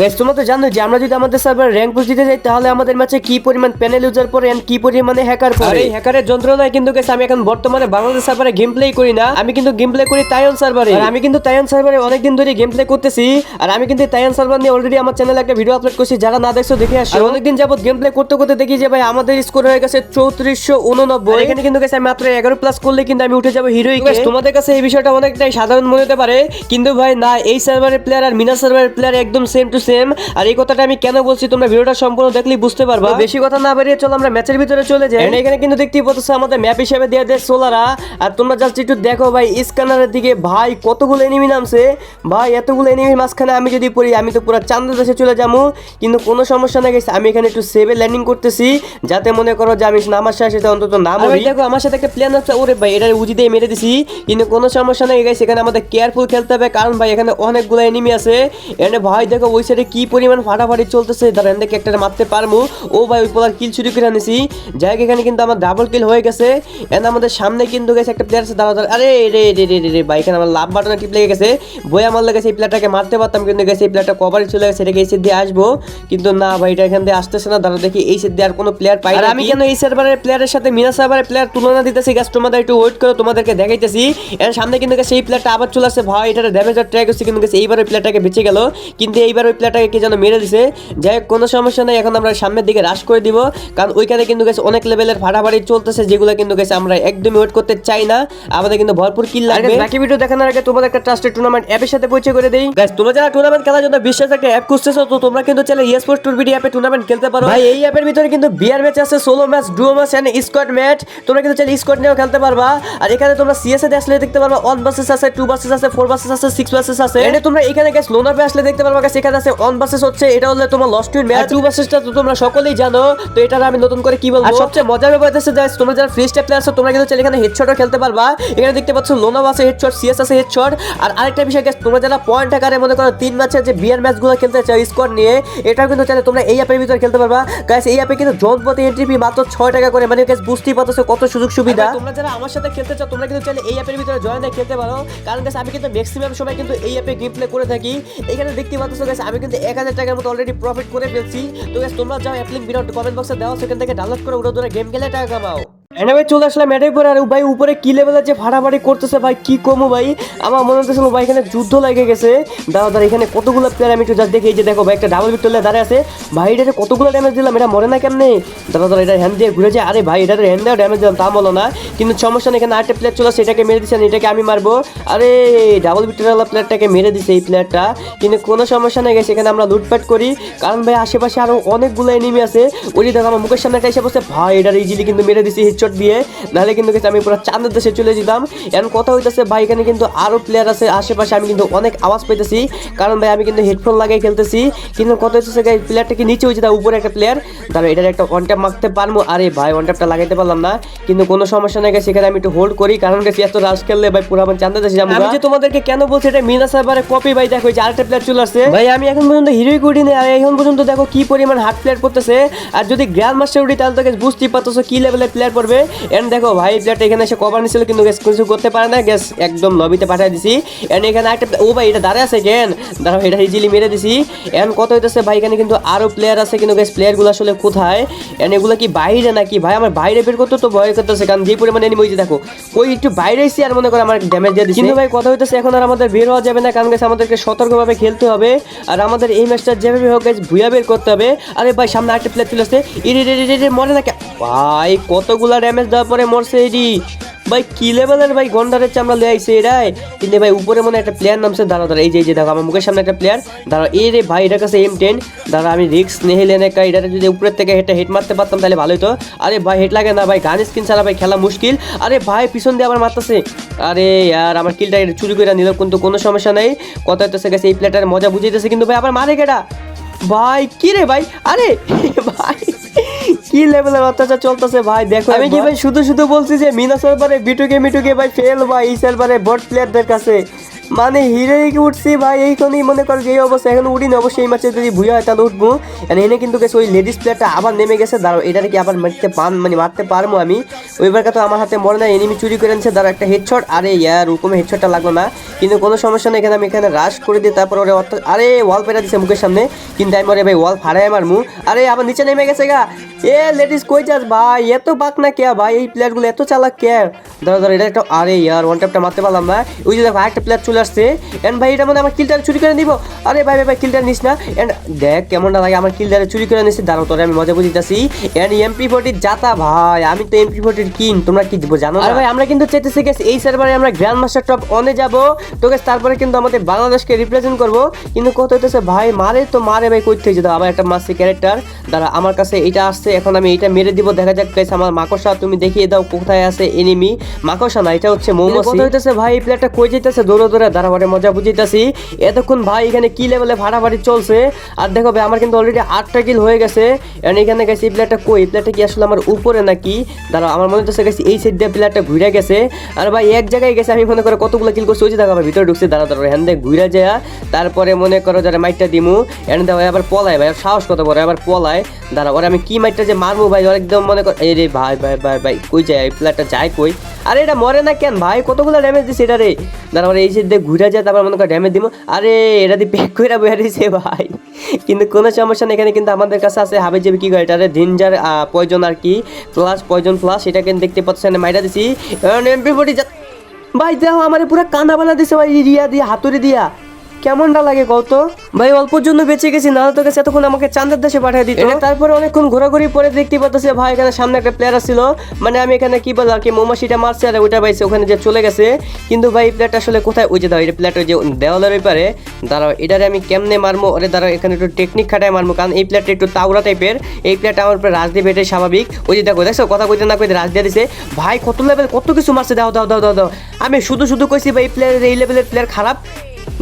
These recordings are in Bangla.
গাইস তোমরা তো জানো যে আমরা যদি আমাদের সার্ভার র্যাঙ্ক পুশ দিতে যাই তাহলে আমাদের ম্যাচে কি পরিমাণ প্যানেল ইউজার পরে এন্ড কি পরিমাণে হ্যাকার পরে আর এই হ্যাকারের যন্ত্রণায় কিন্তু গাইস আমি এখন বর্তমানে বাংলাদেশ সার্ভারে গেম প্লে করি না আমি কিন্তু গেম প্লে করি তাইওয়ান সার্ভারে আর আমি কিন্তু তাইওয়ান সার্ভারে অনেকদিন ধরে গেম প্লে করতেছি আর আমি কিন্তু তাইওয়ান সার্ভার নিয়ে অলরেডি আমার চ্যানেলে একটা ভিডিও আপলোড করছি যারা না দেখছ দেখে আসো। আর অনেকদিন যাবত গেম প্লে করতে করতে দেখি যে ভাই আমাদের স্কোর হয়ে গেছে চৌত্রিশশো উননব্বই। এখানে কিন্তু গেছে আমি মাত্র এগারো প্লাস করলে কিন্তু আমি উঠে যাব হিরোই তোমাদের কাছে এই বিষয়টা অনেকটাই সাধারণ মনে হতে পারে কিন্তু ভাই না এই সার্ভারের প্লেয়ার আর মিনা সার্ভারের প্লেয়ার একদম সেম টু সেম। আর এই কথাটা আমি কেন বলছি তোমরা ভিডিওটা সম্পূর্ণ দেখলেই বুঝতে পারবা। বেশি কথা না বেরিয়ে চলো আমরা ম্যাচের ভিতরে চলে যাই। এখানে কিন্তু দেখতেই পাচ্ছ আমাদের ম্যাপ হিসেবে দিয়ে দেয় সোলারা। আর তোমরা জাস্ট একটু দেখো ভাই স্ক্যানারের দিকে ভাই কতগুলো এনিমি নামছে। ভাই এতগুলো এনিমির মাঝখানে আমি যদি পড়ি আমি তো পুরো চান্দ দেশে চলে যাব। কিন্তু কোনো সমস্যা না গেছে আমি এখানে একটু সেভে ল্যান্ডিং করতেছি। যাতে মনে করো যে আমি নামার সাথে সাথে অন্তত নাম দেখো আমার সাথে একটা প্ল্যান আছে ওরে ভাই এটা উজি দিয়ে মেরে দিছি। কিন্তু কোনো সমস্যা নেই গেছে এখানে আমাদের কেয়ারফুল খেলতে হবে কারণ ভাই এখানে অনেকগুলো এনিমি আছে। এখানে ভাই দেখো ওই সাইডে কি পরিমাণ ফাটাফাটি চলতেছে? দাঁড়া এখানে একটা মারতে পারব। ও ভাই ওই পোলার কিল চুরি করে আনিছি। যাই এখানে কিন্তু আমার ডাবল কিল হয়ে গেছে। এন্ড আমাদের সামনে কিন্তু গেছে একটা প্লেয়ার আছে দাঁড়া আরে রে রে রে রে রে ভাই এখানে আমার লাভ বাটনে টিপ লেগে গেছে। বই আমার লেগেছে এই প্লেয়ারটাকে মারতে পারতাম কিন্তু গেছে এই প্লেয়ারটা কভারে চলে গেছে এটাকে এই সেট দিয়ে আসব। কিন্তু না ভাই এটা এখান দিয়ে আসতেছে না। দাঁড়া দেখি এই সেট দিয়ে আর কোনো প্লেয়ার পাই না আমি কেন এই সার্ভারের প্লেয়ারের সাথে মিনা সার্ভারের প্লেয়ার তুলনা দিতেছি? গাছ তোমাদের একটু ওয়েট করে তোমাদেরকে দেখাইতেছি। এর সামনে কিন্তু গেছে এই প্লেয়ারটা আবার চলে আসছে। ভাই এটা ড্যামেজ আর ট্র্যাক হচ্ছে কিন্তু গেছে এইবার ওই প্লেয়ারটাকে বেঁচে গেল। কিন্তু এইবার ওই প্লেয়ারটাকে কে যেন মেরে দিছে। যাই হোক কোনো সমস্যা নেই এখন আমরা সামনের দিকে রাশ করে দিব। কারণ ওইখানে কিন্তু গেছে অনেক লেভেলের ফাটাফাটি চলতেছে যেগুলো কিন্তু গেছে আমরা একদমই ওয়েট করতে চাই না। আমাদের কিন্তু ভরপুর কিল লাগবে। বাকি ভিডিও দেখানোর আগে তোমাদের একটা ট্রাস্টেড টুর্নামেন্ট অ্যাপের সাথে পরিচয় করে দেই। গাইস তোমরা যারা টুর্নামেন্ট খেলার জন্য বিশ্বাস একটা অ্যাপ খুঁজতেছো তো তোমরা কিন্তু চাইলে ইএসপোর্টস টুর বিডি অ্যাপে টুর্নামেন্ট খেলতে পারো। ভাই এই অ্যাপের ভিতরে কিন্তু বিয়ার ম্যাচ আছে solo match duo match and squad match তোমরা কিন্তু চাইলে স্কোয়াড নিয়েও খেলতে পারবা। আর এখানে তোমরা সিএসএ তে আসলে দেখতে পারবা অন বাসেস আছে টু বাসেস আছে ফোর বাসেস আছে সিক্স বাসেস আছে। এন্ড তোমরা এখানে গ্যাস লোন আপে আসলে দেখতে পারবা গাইস এখানে আছে অন বাসেস হচ্ছে এটা হলো তোমার লস্ট টুইন ম্যাচ টু বাসেসটা তো তোমরা সকলেই জানো তো এটা আমি নতুন করে কি বলব? সবচেয়ে মজার ব্যাপার হচ্ছে গাইস তোমরা যারা ফ্রি স্টেপ প্লেয়ার আছো তোমরা কিন্তু চাইলে এখানে হেডশটও খেলতে পারবা। এখানে দেখতে পাচ্ছ লোনাভ আছে হেডশট সিএস আছে হেডশট আর আরেকটা বিষয় গাইস তোমরা যারা পয়েন্ট আকারে মনে করো তিন ম্যাচের যে বিয়ার ম্যাচগুলো খেলতে চাও স্কোয়াড নিয়ে এটাও কিন্তু চাইলে তোমরা এই অ্যাপের ভিতরে খেলতে পারবা। গাইস এই অ্যাপে কিন্তু জন প্রতি এন্ট্রি ফি মাত্র ছয় টাকা করে। মানে গাইস বুঝতেই পারছ কত সুযোগ সুবিধা। তোমরা যারা আমার সাথে খেলতে চাও তোমরা কিন্তু চাইলে এই অ্যাপের ভিতরে জয়েন খেলতে পারো। কারণ গাইস আমি কিন্তু ম্যাক্সিমাম সময় কিন্তু এই অ্যাপে গেম প্লে করে থাকি। এখানে দেখতে পাচ্ছ গাইস আমি কিন্তু এক হাজার টাকার মতো অলরেডি প্রফিট করে ফেলছি। তো তোমরা যাও অ্যাপ বিরাট কমেন্ট বক্সে দেওয়া সেখান থেকে ডাউনলোড করে উড়ো ধরে গেম খেলে টাকা কামাও। এনে ভাই চলে আসলাম এটাই পরে আর ভাই উপরে কি লেভেলের যে ফাটাফাটি করতেছে ভাই, কি কমো ভাই? আমার মনে হতেছিল ভাই এখানে যুদ্ধ লাগে গেছে। দাদা দাদা, এখানে কতগুলো প্লেয়ার আমি একটু যা দেখি ভাই, একটা ডাবল দাঁড়িয়ে আছে। ভাই, এটাতে কতগুলো ড্যামেজ দিলাম? এটা মরে না কেমনে? দাদা দাদা, এটা হ্যান্ড দিয়ে আরে ভাই, এটাতে হ্যান্ড দেওয়া ড্যামেজ দিলাম, তা বলো না। কিন্তু সমস্যা নেই, এখানে আরেকটা প্লেয়ার চলে আসছে, এটাকে মেরে দিচ্ছেন এটাকে আমি মারবো। আরে ডাবল ভিক্টোরিয়া প্লেয়ারটাকে মেরে দিছে এই প্লেয়ারটা কিন্তু কোনো সমস্যা নেই গেছে এখানে আমরা লুটপাট করি। কারণ ভাই, আশেপাশে আরও অনেকগুলো এনিমি আছে। ওই দেখো, আমার মুখের সামনে একটা এসে বসে, ভাই, এটার ইজিলি কিন্তু মেরে দিছি হেডশট দিয়ে নাহলে কিন্তু আমি পুরো চাঁদের দেশে চলে যেতাম। এখন কথা হইতেছে ভাই এখানে কিন্তু আরও প্লেয়ার আছে আশেপাশে আমি কিন্তু অনেক আওয়াজ পাইতেছি। কারণ ভাই আমি কিন্তু হেডফোন লাগাই খেলতেছি। কিন্তু কথা হইতেছে গাই প্লেয়ারটা কি নিচে হয়েছে তার উপরে একটা প্লেয়ার তাহলে এটার একটা ওয়ান ট্যাপ মারতে পারব? আরে ভাই ওয়ান ট্যাপটা লাগাইতে পারলাম না। কিন্তু কোনো সমস্যা নেই সেখানে আমি একটু হোল্ড করি। কারণ গেছি এত রাশ খেললে ভাই পুরো আমার চাঁদের দেশে যাব আমি যে তোমাদেরকে কেন বলছি এটা মিনা সার্ভারে কপি ভাই দেখো যে আরেকটা প্লেয়ার চলে আসছে। ভাই আমি এখন পর্যন্ত হিরোই করি না আর এখন পর্যন্ত দেখো কি পরিমাণ হার্ড প্লেয়ার করতেছে। আর যদি গ্র্যান্ড মাস্টার উঠি তাহলে তো guys বুঝতেই পারতেছো কি লেভেলের প্লেয়ার পড়বে এন্ড দেখো, ভাই প্লেয়ারটা এখানে এসে কভার নিছিল, কিন্তু গ্যাস কিছু করতে পারে না। গ্যাস একদম লবিতে পাঠিয়ে দিছি। এন্ড এখানে একটা ও ভাই, এটা দাঁড়ায় আছে কেন দাঁড়াও, এটা ইজিলি মেরে দিছি। এন্ড কত হইতেছে ভাই, এখানে কিন্তু আরও প্লেয়ার আছে, কিন্তু গ্যাস প্লেয়ারগুলো আসলে কোথায়? এন্ড এগুলো কি বাইরে নাকি? ভাই, আমার বাইরে বের করতে তো ভয় করতেছে, কারণ যে পরিমাণে এনিমি হইছে দেখো, ওই একটু বাইরে এসে আর মনে করে আমার ড্যামেজ দিয়ে দিচ্ছে কিন্তু ভাই, কথা হইতেছে এখন আর আমাদের বের হওয়া যাবে না, কারণ গ্যাস আমাদেরকে সতর্কভাবে খেলতে হবে। আর আমাদের এই ম্যাচটা যেভাবে হোক গ্যাস ভুয়া বের করতে হবে। আরে ভাই, সামনে আরেকটা প্লেয়ার চলে আসছে। ইরে রে রে মরে না ভাই, কতগুলা ড্যামেজ দেওয়ার পরে মরছে এডি। ভাই, কি লেভেলের ভাই গন্ডারের চামড়া লে আইছে এরাই কিন্তু ভাই, উপরে মনে একটা প্লেয়ার নামছে দাঁড়া দাঁড়া এই যে এই যে, দেখো, আমার মুখের সামনে একটা প্লেয়ার দাঁড়া এই রে ভাই, এটার কাছে এম টেন দাঁড়া আমি রিক্স নেহে লেনে কা এটাতে যদি উপরের থেকে হেডটা হেড মারতে পারতাম, তাহলে ভালোই তো আরে ভাই হেড লাগে না ভাই গান স্কিন ছাড়া ভাই খেলা মুশকিল। আরে ভাই, পিছন দিয়ে আবার মারতেছে। আরে আর আমার কিলটা চুরি করে নিল, কিন্তু কোনো সমস্যা নেই। কথা হইতেছে গেছে এই প্লেয়ারটার মজা বুঝাইতেছে, কিন্তু ভাই, আবার মারে কেটা ভাই, কি রে ভাই? আরে, ভাই। কি লেভেলের অত্যাচার চলতেছে ভাই? দেখো আমি কি ভাই শুধু শুধু বলছি যে মিনা সার্ভারে বিটুকে মিটুকে ভাই ফেল ভাই এই সার্ভারে বট প্লেয়ারদের কাছে। মানে হিরোইকে উঠছি ভাই এইখানেই মনে করো যে অবস্থা। এখন উঠি না অবশ্যই এই ম্যাচে যদি ভুয়া হয় তাহলে উঠবো। এনে কিন্তু গেছে ওই লেডিস প্লেয়ারটা আবার নেমে গেছে। দাঁড়াও এটাকে কি আবার মারতে পান মানে মারতে পারব আমি? ওইবার তো আমার হাতে মরে না এনিমি চুরি করে আনছে দাঁড়াও একটা হেডশট আরে ইয়ার ওরকম হেডশটটা লাগল না। কিন্তু কোনো সমস্যা নেই এখানে আমি এখানে রাশ করে দিই তারপর ওরে আরে ওয়াল পেটা দিছে মুখের সামনে। কিন্তু আমি ওরে ভাই ওয়াল ফাড়াই আমার মুখ আরে আবার নিচে নেমে গেছে গা। এ লেডিস কই যাস ভাই? এত বাক না কে ভাই? এই প্লেয়ারগুলো এত চালাক কে ধরো ধরো এটা একটা, আরে ইয়ার ওয়ান ট্যাপটা মারতে পারলাম না। ওই যে দেখো একটা প্লেয়ার চলে আসছে। এন্ড ভাই এটা মানে আমার কিলটা চুরি করে নিব? আরে ভাই ভাই ভাই কিলটা নিস না। এন্ড দেখ কেমনটা লাগে আমার কিলটারে চুরি করে নিছি। দাঁড়াও তোরে, আমি মজা বুঝিতেছি। এন্ড এমপি ফোর্টির জাতা ভাই, আমি তো এমপি ফোর্টির কিন তোমরা কি জানো আর ভাই, আমরা কিন্তু চেতেছি গেছি এই সার্ভারে আমরা গ্র্যান্ড মাস্টার টপ অনে যাব। তো গেছে তারপরে কিন্তু আমাদের বাংলাদেশকে রিপ্রেজেন্ট করব। কিন্তু কত হইতেছে, ভাই, মারে তো মারে ভাই, কই থেকে যেত আবার একটা মাসি ক্যারেক্টার দাঁড়া, আমার কাছে এটা আসছে। এখন আমি এটা মেরে দিব, দেখা যাক গাইস আমার মাকড়সা, তুমি দেখিয়ে দাও কোথায় আছে এনিমি মাকড়সা না, এটা হচ্ছে মৌমাছি। কত হইতেছে, ভাই, এই প্লেয়ারটা কই যাইতেছে? দৌড়ে দৌড়ে, দাঁড়া বারে মজা বুঝিতেছি এতক্ষণ ভাই এখানে কি লেভেলে ফাটাফাটি চলছে? আর দেখো ভাই, আমার কিন্তু অলরেডি আটটা কিল হয়ে গেছে। এন্ড এখানে গেছে এই প্লেয়ারটা কই? এই প্লেয়ারটা কি আসলে আমার উপরে নাকি? দাঁড়া আমার মনে হচ্ছে গেছে এই সাইড দিয়ে প্লেয়ারটা ঘুরে গেছে। আর ভাই, এক জায়গায় গেছে, আমি মনে করো কতগুলো কিল করছি, ওই যে দেখো ভিতরে ঢুকছে দাঁড়া দাঁড়া হ্যান্ড দিয়ে ঘুরে যায়। তারপরে মনে করো যারা মাইটটা দিমু। এন্ড দেখো আবার পলায় ভাই সাহস কত বড় আবার পলায়। দাঁড়া ওরে আমি কি মাইটটা যে মারবো ভাই একদম মনে কর এই রে ভাই ভাই ভাই ভাই, কই যায়? এই প্লেয়ারটা যায় কই? আরে এটা মরে না কেন ভাই? কতগুলো ড্যামেজ দিছে এটা রে? দাঁড়া এই সাইড দিয়ে ঘুরে যায় তারপর মনে কর ড্যামেজ দিব। আরে, এটা দিয়ে প্যাক করে দিছে ভাই। কিন্তু কোনো সমস্যা নেই, এখানে কিন্তু আমাদের কাছে আছে হাবে যাবে কি করে? এটা ডেঞ্জার পয়জন আর কি? প্লাস পয়জন প্লাস এটা কিন্তু দেখতে পাচ্ছেন মাইরা দিছি। এমপি ফোর্টি ভাই, দেখো, আমার পুরো কান্দা বানা দিছে ভাই রিয়া দিয়া, হাতুড়ি দিয়া। কেমনটা লাগে কত ভাই, অল্পর জন্য বেঁচে গেছি না তো এতক্ষণ আমাকে চাঁদের দেশে পাঠিয়ে দিত। তারপরে অনেকক্ষণ ঘোরাঘুরি পরে দেখতে পাচ্ছি ভাই, এখানে সামনে একটা প্লেয়ার ছিল মানে আমি এখানে কি বললাম কি, মৌমাছিটা মারছে আর ওইটা পাইছে, ওখানে যে চলে গেছে। কিন্তু ভাই প্লেয়ারটা আসলে কোথায়? ওই যে দাও এটা প্লেয়ারটা যে দেওয়ালের ব্যাপারে দাঁড়াও, এটারে আমি কেমনে মারবো? ওরে দাঁড়াও, এখানে একটু টেকনিক খাটায় মারবো, কারণ এই প্লেয়ারটা একটু তাওড়া টাইপের এই প্লেয়ারটা আমার উপরে রাজ দিয়ে স্বাভাবিক। ওই যে দেখো, দেখছ? কথা কইতে না কইতে রাজ দিয়ে দিছে। ভাই, কত লেভেল কত কিছু মারছে? দাও দাও দাও দাও দাও আমি শুধু শুধু কইছি, ভাই প্লেয়ার এই লেভেলের প্লেয়ার খারাপ।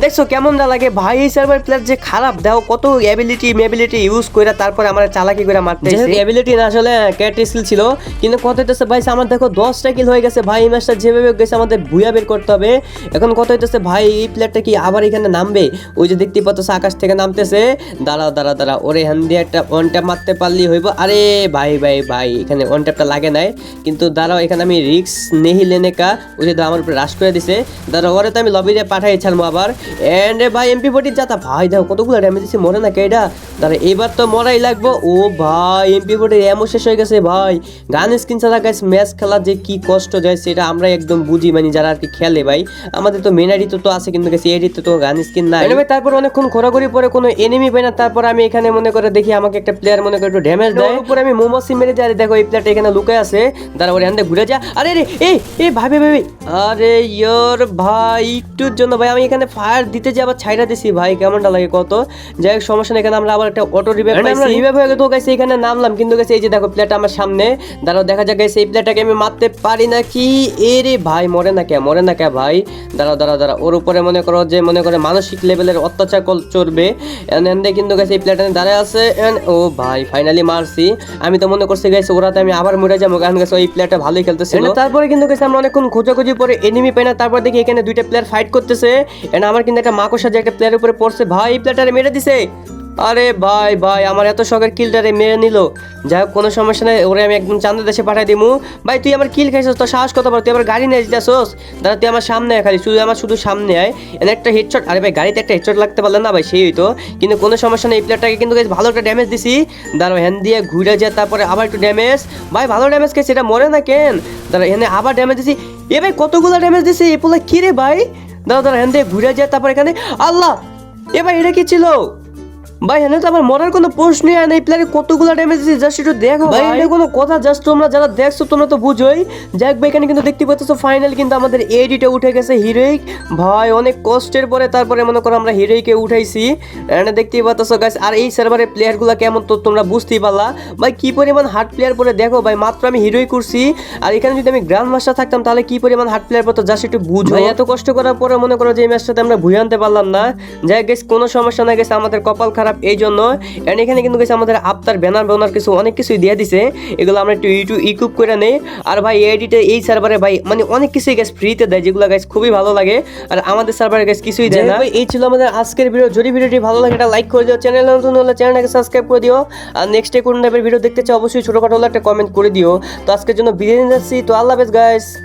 দেখছ, কেমন না লাগে? ভাই, এই সার্ভার প্লেয়ার যে খারাপ, দেখো কত অ্যাবিলিটি মেবিলিটি ইউজ করে তারপরে আমার চালাকি করে মারতে অ্যাবিলিটি না, আসলে ক্যাট স্কিল ছিল, কিন্তু কত হইতেছে, ভাই, আমার দেখো দশটা কিল হয়ে গেছে, ভাই, এই ম্যাচটা যেভাবে গেছে, আমাদের ভুয়া বের করতে হবে। এখন কত হইতেছে, ভাই, এই প্লেয়ারটা কি আবার এখানে নামবে? ওই যে দেখতে পাচ্ছ, আকাশ থেকে নামতেছে। দাঁড়াও দাঁড়া দাঁড়া ওরে হ্যান দিয়ে একটা ওয়ান ট্যাপ মারতে পারলি হইব। আরে, ভাই ভাই ভাই, এখানে ওয়ান ট্যাপটা লাগে নাই। কিন্তু দাঁড়াও, এখানে আমি রিক্স নেহি লেনেকা। ওই যে আমার উপরে রাশ করে দিছে। দাঁড়াও, ওরে তো আমি লবিতে পাঠাই, ছাড়বো আবার। এন্ড ভাই এমপি ফোর্টির যাতা ভাই দেখো কতগুলো ড্যামেজ দিচ্ছে মরে না কেডা দাঁড়া এবার তো মরাই লাগবো। ও ভাই এমপি ফোর্টির এমন শেষ হয়ে গেছে ভাই। গান স্কিন ছাড়া গাছ ম্যাচ খেলা যে কি কষ্ট যায় সেটা আমরা একদম বুঝি মানে যারা আর কি খেলে ভাই। আমাদের তো মেন আইডি তো তো আছে কিন্তু গেছে এডিতে তো গান স্কিন নাই। ভাই তারপর অনেকক্ষণ ঘোরাঘুরি পরে কোনো এনিমি পাই না তারপর আমি এখানে মনে করে দেখি আমাকে একটা প্লেয়ার মনে করে একটু ড্যামেজ দেয়। উপরে আমি মোমাসি মেরে যাই দেখো এই প্লেয়ারটা এখানে লুকায় আছে। দাঁড়া ওরে হান্দে ঘুরে যা। আরে রে এই এই ভাই ভাই আরে ইয়োর ভাই একটুর জন্য ভাই আমি এখানে ফায়ার দিতে যে আবার ছাইরা দিছি ভাই কেমনটা লাগে কত? যাই হোক সমস্যা এখানে আমরা আবার একটা অটো রিভাইভ পাইছি। রিভাইভ হয়ে গেছে এখানে নামলাম কিন্তু গেছে এই যে দেখো প্লেয়ারটা আমার সামনে। দাঁড়াও দেখা যাক গেছে এই প্লেয়ারটাকে আমি মারতে পারি নাকি এ রে ভাই মরে না কে মরে না কে ভাই? দাঁড়াও দাঁড়াও দাঁড়াও ওর উপরে মনে করো যে মনে করে মানসিক লেভেলের অত্যাচার কল- চলবে এন্ড কিন্তু গেছে এই প্লেয়ারটা দাঁড়ায় আছে। ও ভাই ফাইনালি মারছি। আমি তো মনে করছি গেছে ওরাতে আমি আবার মরে যাব। কারণ গেছে ওই প্লেয়ারটা ভালোই খেলতেছিল। তারপরে কিন্তু গেছে আমরা অনেকক্ষণ খোঁজাখুঁজি পরে এনিমি পাই না। তারপর দেখি এখানে দুইটা প্লেয়ার ফাইট করতেছে। এন্ড আমার কিন্তু একটা মাকড়সা যে একটা প্লেয়ারের উপরে পড়ছে, ভাই, এই প্লেয়ারটারে মেরে দিছে। আরে ভাই ভাই, আমার এত শখের কিলটারে মেরে নিল। যাই হোক কোনো সমস্যা নেই, ওরে আমি একদম চান্দের দেশে পাঠাই দিমু। ভাই, তুই আমার কিল খাইছিস তো সাহস কত বড়? তুই আবার গাড়ি নিয়ে যেতেছস? দাদা, তুই আমার সামনে খালি শুধু আমার শুধু সামনে আয়। এনে একটা হেডশট আরে ভাই, গাড়িতে একটা হেডশট লাগতে পারলে না ভাই, সেই হইতো। কিন্তু কোনো সমস্যা নেই, এই প্লেয়ারটাকে কিন্তু ভালো একটা ড্যামেজ দিছি। দাঁড়াও হ্যান্ড দিয়ে ঘুরে যায় তারপরে আবার একটু ড্যামেজ ভাই, ভালো ড্যামেজ খেয়েছে এটা মরে না কেন? দাঁড়া এখানে আবার ড্যামেজ দিছি। এ ভাই, কতগুলো ড্যামেজ দিছি? এ পোলা কি রে ভাই? দাঁড়া দাঁড়া হ্যান্ড দিয়ে ঘুরে যায় তারপর এখানে আল্লাহ! এ ভাই এটা কি ছিল? ভাই এনে তো আমার মরার কোনো প্রশ্নই হয় না এই প্লেয়ারে কতগুলো ড্যামেজ দিয়েছে জাস্ট একটু দেখো ভাই এটা কোনো কথা জাস্ট তোমরা যারা দেখছ তোমরা তো বুঝোই। যাক ভাই এখানে কিন্তু দেখতে পাচ্ছ ফাইনাল কিন্তু আমাদের এডিটে উঠে গেছে হিরোইক ভাই অনেক কষ্টের পরে তারপরে মনে করো আমরা হিরোইকে উঠাইছি। এখানে দেখতেই পাচ্ছ গাছ আর এই সার্ভারের প্লেয়ারগুলো কেমন তো তোমরা বুঝতেই পারলা। ভাই কি পরিমাণ হার্ড প্লেয়ার পরে দেখো ভাই মাত্র আমি হিরোই করছি। আর এখানে যদি আমি গ্র্যান্ড মাস্টার থাকতাম তাহলে কি পরিমাণ হার্ড প্লেয়ার পড়তো জাস্ট একটু বুঝো। এত কষ্ট করার পরে মনে করো যে এই ম্যাচটাতে আমরা ভুয়ে আনতে পারলাম না। যাই গেছে কোনো সমস্যা না গেছে আমাদের কপাল খারাপ। খারাপ, এই জন্য। এন্ড এখানে কিন্তু গেছে আমাদের আফতার ব্যানার ব্যানার কিছু, অনেক কিছুই দিয়ে দিছে। এগুলো আমরা একটু ইউটিউব ইকুইপ করে নেই। আর ভাই এডিটে এই সার্ভারে ভাই মানে অনেক কিছুই গ্যাস ফ্রিতে দেয়, যেগুলো গাইস খুবই ভালো লাগে। আর আমাদের সার্ভারে গাইস কিছুই দেয় না। এই ছিল আমাদের আজকের ভিডিও যদি ভিডিওটি ভালো লাগে এটা লাইক করে দিও। চ্যানেল নতুন হলে চ্যানেলটাকে সাবস্ক্রাইব করে দিও। আর নেক্সট কোন টাইপের ভিডিও দেখতে চাও, অবশ্যই ছোটখাটো হলে একটা কমেন্ট করে দিও। তো আজকের জন্য বিদায় যাচ্ছি। তো আল্লাহ হাফেজ গাইস